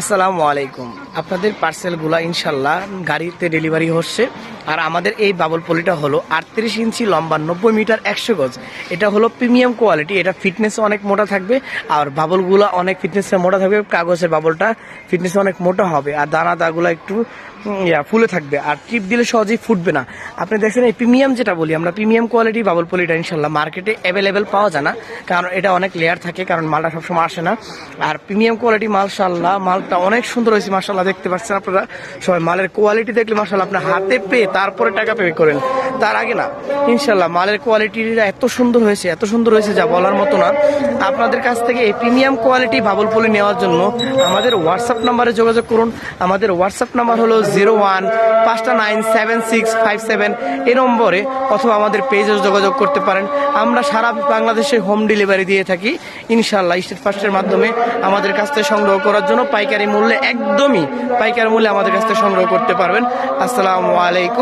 আসসালামু আলাইকুম। আপনাদের পার্সেলগুলো ইনশাল্লাহ গাড়িতে ডেলিভারি হচ্ছে। আর আমাদের এই বাবল পলিটা হলো আটত্রিশ ইঞ্চি লম্বা নব্বই মিটার একশো গজ। এটা হলো প্রিমিয়াম কোয়ালিটি এটা ফিটনেস অনেক মোটা থাকবে আর বাবলগুলো অনেক ফিটনেসে মোটা থাকবে কাগজের বাবলটা ফিটনেস অনেক মোটা হবে আর দানা দাগুলো একটু ইয়া, ফুলে থাকবে আর টিপ দিলে সহজেই ফুটবে না। আপনি দেখছেন এই প্রিমিয়াম যেটা বলি আমরা প্রিমিয়াম কোয়ালিটি বাবল পলিটা ইনশাল্লাহ মার্কেটে অ্যাভেলেবেল পাওয়া যায় না কারণ এটা অনেক লেয়ার থাকে কারণ মালটা সবসময় আসে না। আর প্রিমিয়াম কোয়ালিটি মালশাল্লাহ মালটা অনেক সুন্দর হয়েছে মার্শাল্লাহ দেখতে পাচ্ছেন আপনারা। সবাই মালের কোয়ালিটি দেখলে মার্শাল্লাহ আপনার হাতে পেয়ে তারপরে টাকা পে করেন। তার আগে না, ইনশাল্লাহ মালের কোয়ালিটিটা এত সুন্দর হয়েছে, এত সুন্দর হয়েছে যা বলার মতো না। আপনাদের কাছ থেকে এই প্রিমিয়াম কোয়ালিটি বাবল পলি নেওয়ার জন্য আমাদের হোয়াটসঅ্যাপ নাম্বারে যোগাযোগ করুন। আমাদের হোয়াটসঅ্যাপ নাম্বার হলো জিরো ওয়ান পাঁচটা nine seven six five seven এই নম্বরে অথবা আমাদের পেজে যোগাযোগ করতে পারেন। আমরা সারা বাংলাদেশে হোম ডেলিভারি দিয়ে থাকি। ইনশাল্লাহ স্টেট ফার্স্টের মাধ্যমে আমাদের কাছ থেকে সংগ্রহ করার জন্য পাইকারি মূল্যে একদমই পাইকারি মূল্যে আমাদের কাছ থেকে সংগ্রহ করতে পারবেন। আসসালামু